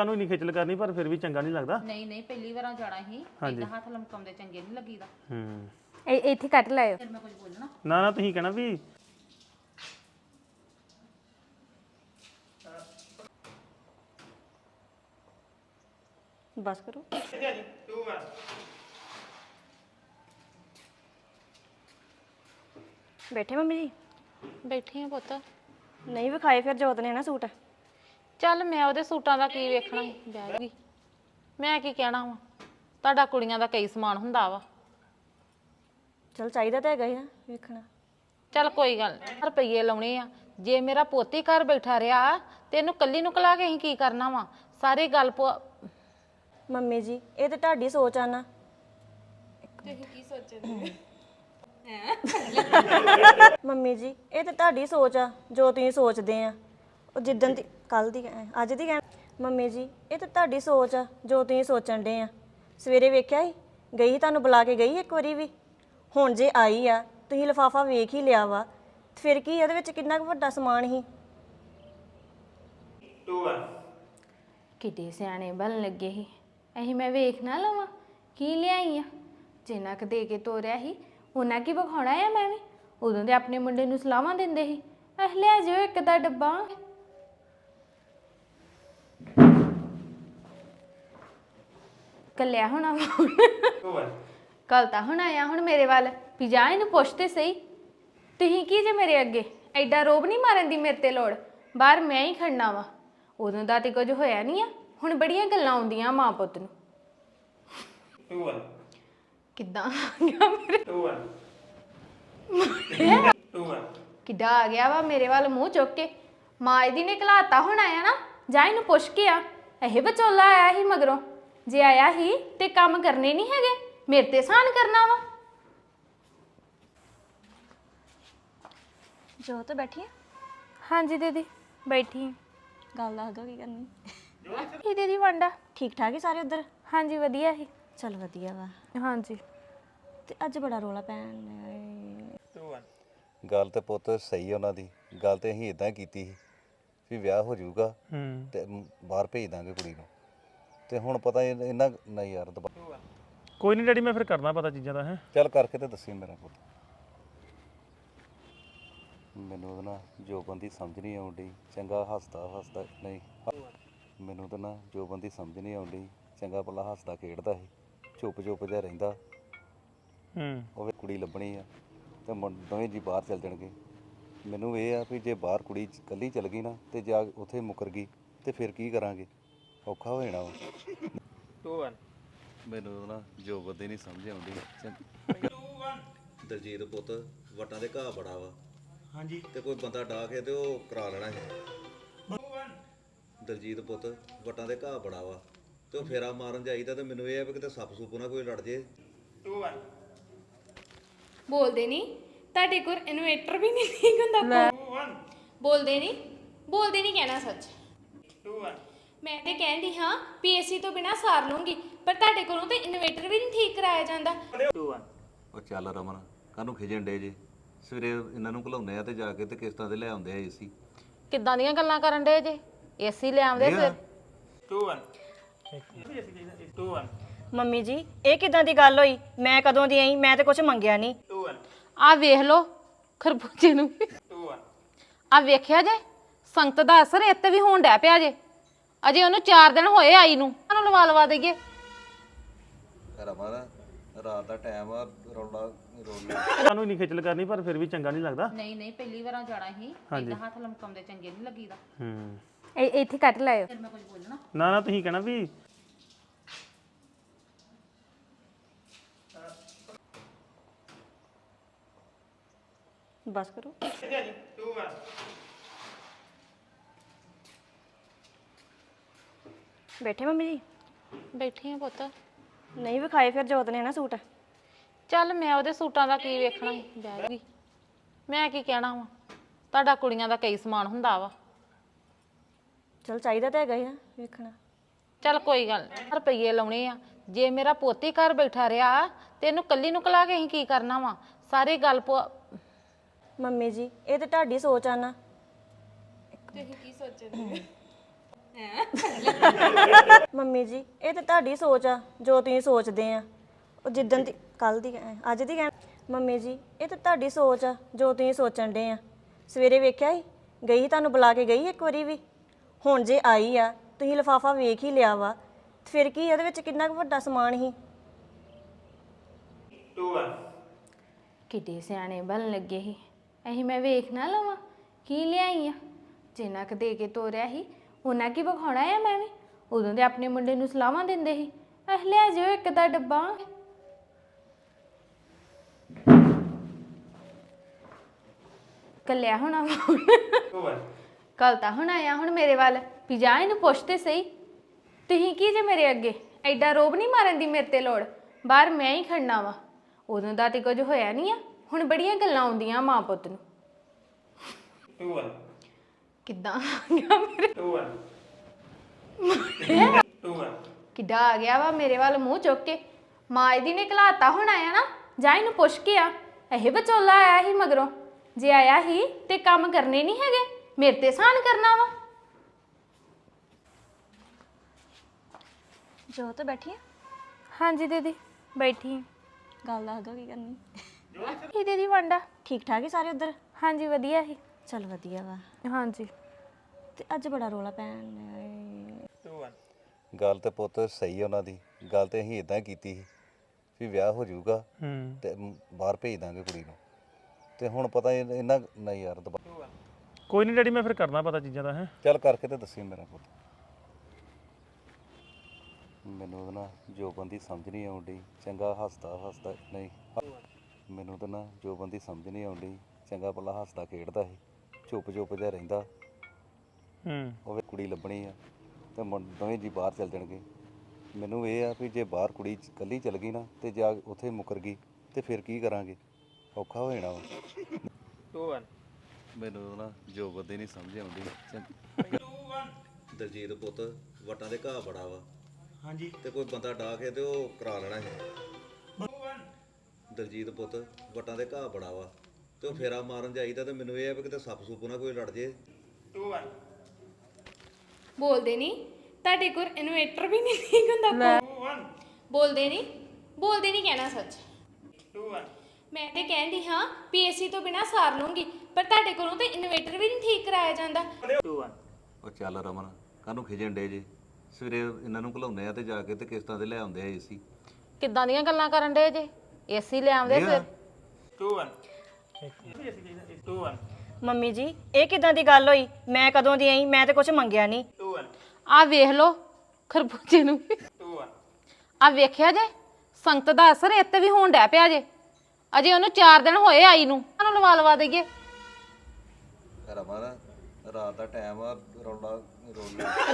ਤੁਹਾਨੂੰ ਨਹੀਂ ਖੇਚਲ ਕਰਨੀ ਪਰ ਫਿਰ ਵੀ ਚੰਗਾ ਨਹੀਂ ਲੱਗਦਾ। ਨਹੀਂ ਨਹੀਂ ਪਹਿਲੀ ਵਾਰਾਂ ਜਾਣਾ ਹੀ ਇਦਾਂ ਹੱਥ ਲਮਕਾਉਂਦੇ ਚੰਗੇ ਨਹੀਂ ਲੱਗੀਦਾ। ਹੂੰ। ਇਹ ਇੱਥੇ ਕੱਟ ਲਾਇਓ। ਫਿਰ ਮੈਂ ਕੁਝ ਬੋਲਣਾ। ਨਾ ਨਾ ਤੁਸੀਂ ਕਹਿਣਾ ਵੀ ਬਸ ਕਰੋ। ਬੈਠੇ ਮੰਮੀ ਜੀ? ਬੈਠੀ ਆ ਪੁੱਤ। ਨਹੀਂ ਵਿਖਾਏ ਫਿਰ ਜੋਤ ਨੇ ਨਾ ਸੂਟ। ਚੱਲ ਮੈਂ ਉਹਦੇ ਸੂਟਾਂ ਦਾ ਕੀ ਵੇਖਣਾ ਬਹਿ ਗਈ। ਮੈਂ ਕੀ ਕਹਿਣਾ ਵਾ? ਤੁਹਾਡਾ ਕੁੜੀਆਂ ਦਾ ਕਈ ਸਮਾਨ ਹੁੰਦਾ ਵਾ। ਚਲ ਚਾਹੀਦਾ ਤਾਂ ਹੈਗਾ ਹੀ ਆ ਵੇਖਣਾ। ਚੱਲ ਕੋਈ ਗੱਲ ਨੀ ਰੁਪਈਏ ਲਾਉਣੇ ਆ। ਜੇ ਮੇਰਾ ਪੋਤੀ ਘਰ ਬੈਠਾ ਰਿਹਾ ਤੇ ਇਹਨੂੰ ਕੱਲੀ ਨੂੰ ਕਲਾ ਕੇ ਅਸੀਂ ਕੀ ਕਰਨਾ ਵਾ? ਸਾਰੀ ਗੱਲ ਪੁ- ਮੰਮੀ ਜੀ ਇਹ ਤੇ ਤੁਹਾਡੀ ਸੋਚ ਆ ਨਾ। ਮੰਮੀ ਜੀ ਇਹ ਤੇ ਤੁਹਾਡੀ ਸੋਚ ਆ ਜੋ ਤੁਸੀਂ ਸੋਚਦੇ ਆ। ਉਹ ਜਿੱਦਣ ਦੀ ਕੱਲ ਦੀ ਕਹਿ- ਅੱਜ ਦੀ ਕਹਿ ਮੰਮੀ ਜੀ ਇਹ ਤੇ ਤੁਹਾਡੀ ਸੋਚ ਆ ਜੋ ਤੁਸੀਂ ਸੋਚਣ ਦੇ ਆ। ਸਵੇਰੇ ਵੇਖਿਆ ਸੀ ਗਈ ਤੁਹਾਨੂੰ ਬੁਲਾ ਕੇ ਗਈ ਇੱਕ ਵਾਰੀ ਵੀ? ਹੁਣ ਜੇ ਆਈ ਆ ਤੁਸੀਂ ਲਫਾਫਾ ਵੇਖ ਹੀ ਲਿਆ ਵਾ। ਤੇ ਫਿਰ ਕੀ ਉਹਦੇ ਵਿੱਚ ਕਿੰਨਾ ਕੁ ਵੱਡਾ ਸਮਾਨ ਸੀ? ਕਿੱਡੇ ਸਿਆਣੇ ਬਣ ਲੱਗੇ ਸੀ। ਅਹੀਂ ਮੈਂ ਵੇਖ ਨਾ ਲਵਾਂ ਕੀ ਲਿਆਈ ਆ? ਜਿੰਨਾ ਕ ਦੇ ਕੇ ਤੋਰਿਆ ਸੀ ਉਹਨਾਂ ਕੀ ਵਿਖਾਉਣਾ ਆ ਮੈਂ ਵੀ? ਉਦੋਂ ਦੇ ਆਪਣੇ ਮੁੰਡੇ ਨੂੰ ਸਲਾਹਾਂ ਦਿੰਦੇ ਸੀ। ਅਹ ਲਿਆ ਜਿਓ ਇੱਕ ਦਾ ਡੱਬਾ। ਕੱਲਿਆ ਹੋਣਾ ਕੱਲ ਤਾਂ ਹੁਣ ਆਇਆ ਹੁਣ ਮੇਰੇ ਵੱਲ। ਵੀ ਜਾ ਇਹਨੂੰ ਪੁੱਛ ਤੇ ਸਹੀ। ਤੁਸੀਂ ਕੀ ਜੇ ਮੇਰੇ ਅੱਗੇ? ਐਡਾ ਰੋਬ ਨਹੀਂ ਮਾਰਨ ਦੀ ਮੇਰੇ ਤੇ ਲੋੜ? ਬਾਹਰ ਮੈਂ ਹੀ ਖੜਨਾ ਵਾ। ਉਦੋਂ ਦਾ ਤੇ ਕੁਝ ਹੋਇਆ ਨਹੀਂ ਆ। ਹੁਣ ਬੜੀਆਂ ਗੱਲਾਂ ਆਉਂਦੀਆਂ ਮਾਂ ਪੁੱਤ ਨੂੰ। ਕਿੱਦਾਂ ਆ ਗਿਆ ਮੇਰੇ? ਕਿੱਦਾਂ ਆ ਗਿਆ ਵਾ ਮੇਰੇ ਵੱਲ ਮੂੰਹ ਚੁੱਕ ਕੇ। ਮਾਂ ਇਹਦੀ ਨੇ ਘਲਾਤਾ ਹੁਣ ਆਇਆ ਨਾ। ਜਾ ਇਹਨੂੰ ਪੁੱਛ ਕੇ ਆ। ਇਹ ਵਿਚੋਲਾ ਆਇਆ ਸੀ ਮਗਰੋਂ। ਜੇ ਆਇਆ ਹੀ ਤੇ ਕੰਮ ਕਰਨੇ ਨਹੀਂ ਹੈਗੇ ਮੇਰੇ ਤੇ ਸਾਨ ਕਰਨਾ ਵਾ। ਜੋਤ ਬੈਠੀ ਆ? ਹਾਂਜੀ ਦੀਦੀ ਬੈਠੀ ਹਾਂ। ਗੱਲ ਦੱਸ ਦੋ ਕੀ ਕਰਨੀ? ਕੀ ਦੀਦੀ ਵੰਡਾ। ਠੀਕ ਠਾਕ ਹੀ ਸਾਰੇ ਉਧਰ? ਹਾਂਜੀ ਵਧੀਆ ਸੀ ਚਲ ਵਧੀਆ ਵਾ। ਹਾਂਜੀ। ਤੇ ਅੱਜ ਬੜਾ ਰੋਲਾ ਪੈਣ ਡਿਆ ਏ। ਗੱਲ ਤੇ ਪੁੱਤ ਸਹੀ ਆ ਉਹਨਾਂ ਦੀ। ਗੱਲ ਤੇ ਅਸੀਂ ਇਦਾਂ ਕੀਤੀ ਸੀ ਵੀ ਵਿਆਹ ਹੋ ਜਾਊਗਾ ਹੂੰ। ਤੇ ਮ- ਬਾਹਰ ਭੇਜ ਦਾਂਗੇ ਕੁੜੀ ਨੂੰ। ਤੇ ਹੁਣ ਪਤਾ ਇਹ- ਇਹਨਾਂ ਨਹੀਂ ਯਾਰ ਦੁਬਾ- ਕੋਈ ਨਹੀਂ ਡੈਡੀ ਮੈਂ ਫਿਰ ਕਰਨਾ ਪਤਾ ਚੀਜ਼ਾਂ ਦਾ ਹੈ। ਚੱਲ ਕਰਕੇ ਤੇ ਦੱਸੀ ਮੇਰਾ ਪੁੱਤ। ਮੈਨੂੰ ਉਹਦਾ ਨਾ ਜੋਬਨ ਦੀ ਸਮਝ ਨਹੀਂ ਆਉਂਦੀ ਚੰਗਾ ਹੱਸਦਾ ਹੱਸਦਾ ਨਹੀਂ ਹ- ਮੈਨੂੰ ਤਾਂ ਨਾ ਜੋਬਨ ਦੀ ਸਮਝ ਨਹੀਂ ਆਉਂਦੀ ਚੰਗਾ ਭਲਾ ਹੱਸਦਾ ਖੇਡਦਾ ਸੀ। ਚੁੱਪ ਚੁੱਪ ਜਿਹਾ ਰਹਿੰਦਾ। ਹੂੰ। ਉਹ ਵੀ ਕੁੜੀ ਲੱਭਣੀ ਆ। ਤੇ ਮੁੰ- ਦੋਵੇਂ ਜੀ ਬਾਹਰ ਚੱਲ ਜਾਣਗੇ। ਮੈਨੂੰ ਇਹ ਆ ਵੀ ਜੇ ਬਾਹਰ ਕੁੜੀ ਚ- ਇਕੱਲੀ ਚੱਲ ਗਈ ਨਾ ਤੇ ਜਾ ਉੱਥੇ ਮੁੱਕਰ ਗਈ ਤੇ ਫਿਰ ਕੀ ਕਰਾਂਗੇ? ਔਖਾ ਹੋ ਜਾਣਾ ਵਾ। ਮੈਨੂੰ ਨਾ ਜੋ ਬੰਦੇ ਨਹੀਂ ਸਮਝ ਆਉਂਦੀ। ਦਲਜੀਤ ਪੁੱਤ ਵਟਾਂ ਦੇ ਘਾਹ ਬੜਾ ਵਾ। ਹਾਂਜੀ। ਤੇ ਕੋਈ ਬੰਦਾ ਡਾ ਕੇ ਤੇ ਉਹ ਕਰਾ ਲੈਣਾ ਹੈ ਦਲਜੀਤ ਪੁੱਤ ਵਟਾਂ ਦੇ ਘਾਹ ਬੜਾ ਵਾ। ਤੇ ਉਹ ਫੇਰਾ ਮਾਰਨ ਜਾਈਦਾ ਤੇ ਮੈਨੂੰ ਇਹ ਆ ਵੀ ਕਿਤੇ ਸੱਪ ਸੂਪ ਨਾ ਕੋਈ ਲੜ ਜੇ। ਬੋਲਦੇ ਨਹੀਂ। ਤੁਹਾਡੇ ਕੋਲ ਇਨਵੇਟਰ ਵੀ ਨਹੀਂ ਠੀਕ ਹੁੰਦਾ। ਬੋਲਦੇ ਨਹੀਂ। ਬੋਲਦੇ ਨਹੀਂ ਕਹਿਣਾ ਸੱਚ। ਮੈਂ ਤੇ ਕਹਿੰਦੀ ਹਾਂ ਪੀਐਸਸੀ ਤੋਂ ਬਿਨਾ ਸਾਰ ਲੂੰਗੀ ਪਰ ਤੁਹਾਡੇ ਕੋਲੋਂ ਤੇ ਇਨਵੇਟਰ ਵੀ ਨਹੀਂ ਠੀਕ ਕਰਾਇਆ ਜਾਂਦਾ। ਉਹ ਚੱਲ ਰਮਨ ਕਾਹਨੂੰ ਖਿਜਣ ਡੇ ਜੇ? ਸਵੇਰੇ ਇਹਨਾਂ ਨੂੰ ਘਲਾਉਂਦੇ ਆ ਤੇ ਜਾ ਕੇ ਤੇ ਕਿਸ਼ਤਾਂ ਤੇ ਲੈ ਆਉਂਦੇ ਆ ਏਸੀ। ਕਿੱਦਾਂ ਦੀਆਂ ਗੱਲਾਂ ਕਰਨ ਡੇ ਜੇ? ਏਸੀ ਲਿਆਉਂਦੇ ਫਿਰ ਮੰਮੀ ਜੀ ਇਹ ਕਿਦਾਂ ਦੀ ਗੱਲ ਹੋਈ? ਮੈਂ ਕਦੋਂ ਦੀ ਆਈ? ਮੈਂ ਤੇ ਕੁਝ ਮੰਗਿਆ ਨਹੀਂ। ਆ ਵੇਖ ਲੋ ਖਰਬੂਜੇ ਨੂੰ ਆ ਵੇਖਿਆ ਜੇ? ਸੰਗਤ ਦਾ ਅਸਰ ਇੱਥੇ ਵੀ ਹੋਣ ਡੈ ਪਿਆ ਜੇ। ਅਜੇ ਉਹਨੂੰ 4 ਦਿਨ ਹੋਏ ਆਈ ਨੂੰ। ਉਹਨੂੰ ਲਵਾ ਲਵਾ ਦਈਏ। ਰਮਨ ਰਾਤ ਦਾ ਟਾਈਮ ਆ ਰੌਲਾ ਰੌਲਾ। ਤੁਹਾਨੂੰ ਨਹੀਂ ਖੇਚਲ ਕਰਨੀ ਪਰ ਫਿਰ ਵੀ ਚੰਗਾ ਨਹੀਂ ਲੱਗਦਾ। ਨਹੀਂ ਨਹੀਂ ਪਹਿਲੀ ਵਾਰਾਂ ਜਾਣਾ ਹੀ। ਇਦਾਂ ਹੱਥ ਲਮਕਾਉਂਦੇ ਚੰਗੇ ਨਹੀਂ ਲੱਗੀਦਾ। ਹੂੰ। ਇਹ ਇੱਥੇ ਕੱਟ ਲਾਇਓ। ਫਿਰ ਮੈਂ ਕੁਝ ਬੋਲਣਾ। ਨਾ ਨਾ ਤੁਸੀਂ ਕਹਿਣਾ ਵੀ ਬਸ ਕਰੋ। ਬੈਠੇ ਮੰਮੀ ਜੀ? ਬੈਠੀ ਆ ਪੁੱਤ। ਨਹੀਂ ਵਿਖਾਏ ਫਿਰ ਜੋਤ ਨੇ ਨਾ ਸੂਟ? ਚੱਲ ਮੈਂ ਉਹਦੇ ਸੂਟਾਂ ਦਾ ਕੀ ਵੇਖਣਾ ਬਹਿ ਗਈ ਮੈਂ ਕੀ ਕਹਿਣਾ ਵਾ? ਤੁਹਾਡਾ ਕੁੜੀਆਂ ਦਾ ਕਈ ਸਮਾਨ ਹੁੰਦਾ ਵਾ। ਚਲ ਚਾਹੀਦਾ ਤਾਂ ਹੈਗਾ ਹੀ ਆ ਵੇਖਣਾ। ਚੱਲ ਕੋਈ ਗੱਲ ਨੀ ਰੁਪਈਏ ਲਾਉਣੇ ਆ। ਜੇ ਮੇਰਾ ਪੋਤੀ ਘਰ ਬੈਠਾ ਰਿਹਾ ਤੇ ਇਹਨੂੰ ਕੱਲੀ ਨੂੰ ਕਲਾ ਕੇ ਅਸੀਂ ਕੀ ਕਰਨਾ ਵਾ? ਸਾਰੀ ਗੱਲ ਪੁ- ਮੰਮੀ ਜੀ ਇਹ ਤੇ ਤੁਹਾਡੀ ਸੋਚ ਆ ਨਾ। ਮੰਮੀ ਜੀ ਇਹ ਤਾਂ ਤੁਹਾਡੀ ਸੋਚ ਆ ਜੋ ਤੁਸੀਂ ਸੋਚਦੇ ਆ। ਉਹ ਜਿੱਦਣ ਦੀ ਕੱਲ ਦੀ ਕਹਿ- ਅੱਜ ਦੀ ਕਹਿ ਮੰਮੀ ਜੀ ਇਹ ਤਾਂ ਤੁਹਾਡੀ ਸੋਚ ਆ ਜੋ ਤੁਸੀਂ ਸੋਚਣ ਦੇ ਆ। ਸਵੇਰੇ ਵੇਖਿਆ ਸੀ? ਗਈ ਤੁਹਾਨੂੰ ਬੁਲਾ ਕੇ ਗਈ ਇੱਕ ਵਾਰੀ ਵੀ? ਹੁਣ ਜੇ ਆਈ ਆ ਤੁਸੀਂ ਲਫਾਫਾ ਵੇਖ ਹੀ ਲਿਆ ਵਾ। ਤੇ ਫਿਰ ਕੀ ਉਹਦੇ ਵਿੱਚ ਕਿੰਨਾ ਕੁ ਵੱਡਾ ਸਮਾਨ ਸੀ? ਕਿੱਡੇ ਸਿਆਣੇ ਬਣ ਲੱਗੇ ਸੀ। ਅਹੀਂ ਮੈਂ ਵੇਖ ਨਾ ਲਵਾਂ। ਕੀ ਲਿਆਈ ਆ? ਜਿੰਨਾ ਕ ਦੇ ਕੇ ਤੋਰਿਆ ਸੀ ਉਹਨਾਂ ਕੀ ਵਿਖਾਉਣਾ ਆ ਮੈਂ ਵੀ? ਉਦੋਂ ਦੇ ਆਪਣੇ ਮੁੰਡੇ ਨੂੰ ਸਲਾਹਾਂ ਦਿੰਦੇ ਸੀ। ਅਹ ਲਿਆ ਜਿਓ ਇੱਕ ਦਾ ਡੱਬਾ। ਕੱਲਿਆ ਹੋਣਾ ਕੱਲ ਤਾਂ ਹੁਣ ਆਇਆ ਹੁਣ ਮੇਰੇ ਵੱਲ। ਵੀ ਜਾ ਇਹਨੂੰ ਪੁੱਛ ਤੇ ਸਹੀ। ਤੁਸੀਂ ਕੀ ਜੇ ਮੇਰੇ ਅੱਗੇ? ਐਡਾ ਰੋਬ ਨਹੀਂ ਮਾਰਨ ਦੀ ਮੇਰੇ ਤੇ ਲੋੜ? ਬਾਹਰ ਮੈਂ ਹੀ ਖੜਨਾ ਵਾ। ਉਦੋਂ ਦਾ ਤੇ ਕੁਝ ਹੋਇਆ ਨਹੀਂ ਆ। ਹੁਣ ਬੜੀਆਂ ਗੱਲਾਂ ਆਉਂਦੀਆਂ ਮਾਂ ਪੁੱਤ ਨੂੰ। ਕਿੱਦਾਂ ਆ ਗਿਆ ਮੇਰੇ? ਕਿੱਦਾਂ ਆ ਗਿਆ ਵਾ ਮੇਰੇ ਵੱਲ ਮੂੰਹ ਚੁੱਕ ਕੇ। ਮਾਂ ਇਹਦੀ ਨੇ ਘਲਾਤਾ ਹੁਣ ਆਇਆ ਨਾ ਜਾ ਇਹਨੂੰ ਪੁੱਛ ਕੇ ਆ। ਇਹ ਵਿਚੋਲਾ ਆਇਆ ਸੀ ਮਗਰੋਂ। ਜੇ ਆਇਆ ਹੀ ਤੇ ਕੰਮ ਕਰਨੇ ਨਹੀਂ ਹੈਗੇ ਮੇਰੇ ਤੇ ਸਾਨ ਕਰਨਾ ਵਾ। ਜੋਤ ਬੈਠੀ ਆ? ਹਾਂਜੀ ਦੀਦੀ ਬੈਠੀ ਗੱਲ ਦੱਸ ਦੋ ਕੀ ਕਰਨੀ? ਕੀ ਦੀਦੀ ਵਾਂਡਾ। ਠੀਕ ਠਾਕ ਹੀ ਸਾਰੇ ਉਧਰ? ਹਾਂਜੀ ਵਧੀਆ ਸੀ। ਚਲ ਵਧੀਆ ਵਾ। ਹਾਂਜੀ। ਤੇ ਅੱਜ ਬੜਾ ਰੋਲਾ ਪੈਣ ਡਿਆ ਏ। ਗੱਲ ਤੇ ਪੁੱਤ ਸਹੀ ਆ ਉਹਨਾਂ ਦੀ। ਗੱਲ ਤੇ ਅਸੀਂ ਇਦਾਂ ਕੀਤੀ ਸੀ ਵੀ ਵਿਆਹ ਹੋ ਜਾਊਗਾ ਹੂੰ। ਤੇ ਮ- ਬਾਹਰ ਭੇਜ ਦਾਂਗੇ ਕੁੜੀ ਨੂੰ। ਤੇ ਹੁਣ ਪਤਾ ਇਹ- ਇਹਨਾਂ ਨਹੀਂ ਯਾਰ ਕੋਈ ਨਹੀਂ ਡੈਡੀ ਮੈਂ ਫਿਰ ਕਰਨਾ ਪਤਾ ਚੀਜ਼ਾਂ ਦਾ ਹੈ। ਚੱਲ ਕਰਕੇ ਤੇ ਦੱਸੀ ਮੇਰਾ ਪੁੱਤ। ਮੈਨੂੰ ਤਾਂ ਨਾ ਜੋ ਬੰਦੀ ਸਮਝ ਨਹੀਂ ਆਉਂਦੀ ਚੰਗਾ ਹੱਸਦਾ ਹੱਸਦਾ ਨਹੀਂ ਹ- ਮੈਨੂੰ ਤਾਂ ਨਾ ਜੋ ਬੰਦੀ ਸਮਝ ਨਹੀਂ ਆਉਂਦੀ ਚੰਗਾ ਭਲਾ ਹੱਸਦਾ ਖੇਡਦਾ ਸੀ। ਚੁੱਪ ਚੁੱਪ ਜਿਹਾ ਰਹਿੰਦਾ। ਹੂੰ। ਉਹ ਵੀ ਕੁੜੀ ਲੱਭਣੀ ਆ ਤੇ ਮੁੰ- ਦੋਵੇਂ ਜੀ ਬਾਹਰ ਚੱਲ ਜਾਣਗੇ। ਮੈਨੂੰ ਇਹ ਆ ਵੀ ਜੇ ਬਾਹਰ ਕੁੜੀ ਚ- ਇਕੱਲੀ ਚੱਲ ਗਈ ਨਾ ਤੇ ਜਾ ਉੱਥੇ ਮੁੱਕਰ ਗਈ ਤੇ ਫਿਰ ਕੀ ਕਰਾਂਗੇ? ਔਖਾ ਹੋ ਜਾਣਾ ਵਾ। ਮੈਨੂੰ ਨਾ ਜੋ ਬੰਦੇ ਨਹੀਂ ਸਮਝ ਆਉਂਦੀ। ਦਲਜੀਤ ਪੁੱਤ ਵਟਾਂ ਦੇ ਘਾਹ ਬੜਾ ਵਾ। ਹਾਂਜੀ। ਤੇ ਕੋਈ ਬੰਦਾ ਡਾ ਕੇ ਤੇ ਉਹ ਕਰਾ ਲੈਣਾ ਹੈ ਦਲਜੀਤ ਪੁੱਤ ਵਟਾਂ ਦੇ ਘਾਹ ਬੜਾ ਵਾ। ਤੇ ਉਹ ਫੇਰਾ ਮਾਰਨ ਜਾਈਦਾ ਤੇ ਮੈਨੂੰ ਇਹ ਆ ਵੀ ਕਿਤੇ ਸੱਪ ਸੂਪ ਨਾ ਕੋਈ ਲੜ ਜੇ। ਬੋਲਦੇ ਨਹੀਂ। ਤੁਹਾਡੇ ਕੋਲ ਇਨਵੇਟਰ ਵੀ ਨਹੀਂ ਠੀਕ ਹੁੰਦਾ ਬੋਲਦੇ ਨਹੀਂ। ਬੋਲਦੇ ਨਹੀਂ ਕਹਿਣਾ ਸੱਚ। ਮੈਂ ਤੇ ਕਹਿੰਦੀ ਹਾਂ ਪੀਐਸਸੀ ਤੋਂ ਬਿਨਾ ਸਾਰ ਲੂੰਗੀ ਪਰ ਤੁਹਾਡੇ ਕੋਲੋਂ ਤੇ ਇਨਵੇਟਰ ਵੀ ਨਹੀਂ ਠੀਕ ਕਰਾਇਆ ਜਾਂਦਾ। ਉਹ ਚੱਲ ਰਮਨ ਕਾਹਨੂੰ ਖਿਜਣ ਡੇ ਜੇ? ਸਵੇਰੇ ਇਹਨਾਂ ਨੂੰ ਘਲਾਉਂਦੇ ਆ ਤੇ ਜਾ ਕੇ ਤੇ ਕਿਸ਼ਤਾਂ ਤੇ ਲੈ ਆਉਂਦੇ ਆ ਏਸੀ। ਕਿੱਦਾਂ ਦੀਆਂ ਗੱਲਾਂ ਕਰਨ ਡੇ ਜੇ? ਏਸੀ ਲੈ ਆਉਂਦੇ ਫਿਰ ਮੰਮੀ ਜੀ ਇਹ ਕਿਦਾਂ ਦੀ ਗੱਲ ਹੋਈ? ਮੈਂ ਕਦੋਂ ਦੀ ਆਈ? ਮੈਂ ਤੇ ਕੁਝ ਮੰਗਿਆ ਨਹੀਂ। ਆ ਵੇਖ ਲੋ ਖਰਬੂਜੇ ਨੂੰ ਆ ਵੇਖਿਆ ਜੇ? ਸੰਗਤ ਦਾ ਅਸਰ ਇੱਥੇ ਵੀ ਹੋਣ ਡੈ ਪਿਆ ਜੇ। ਅਜੇ ਉਹਨੂੰ 4 ਦਿਨ ਹੋਏ ਆਈ ਨੂੰ। ਉਹਨੂੰ ਲਵਾ ਲਵਾ ਦਈਏ। ਰਮਨ ਰਾਤ ਦਾ ਟਾਈਮ ਆ ਰੌਲਾ ਰੌਲਾ।